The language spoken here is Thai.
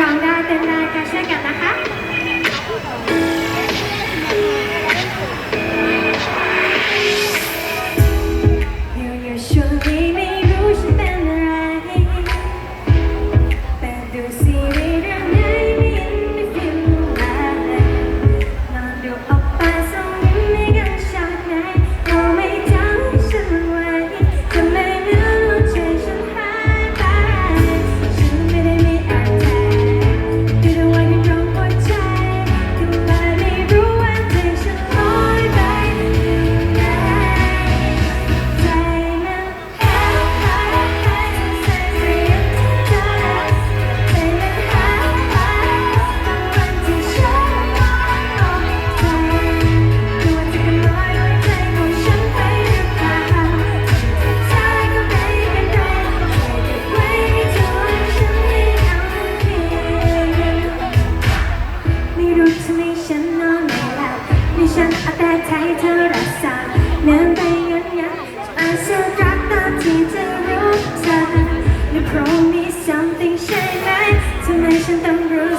ร้องได้เต้นได้ก็ช่วยกันนะคะ เดินไปย้อนยันอาจจะรักตามที่เธรู้จักหรือเพรามี something ใช่ไหมทำไมฉันต้องรู้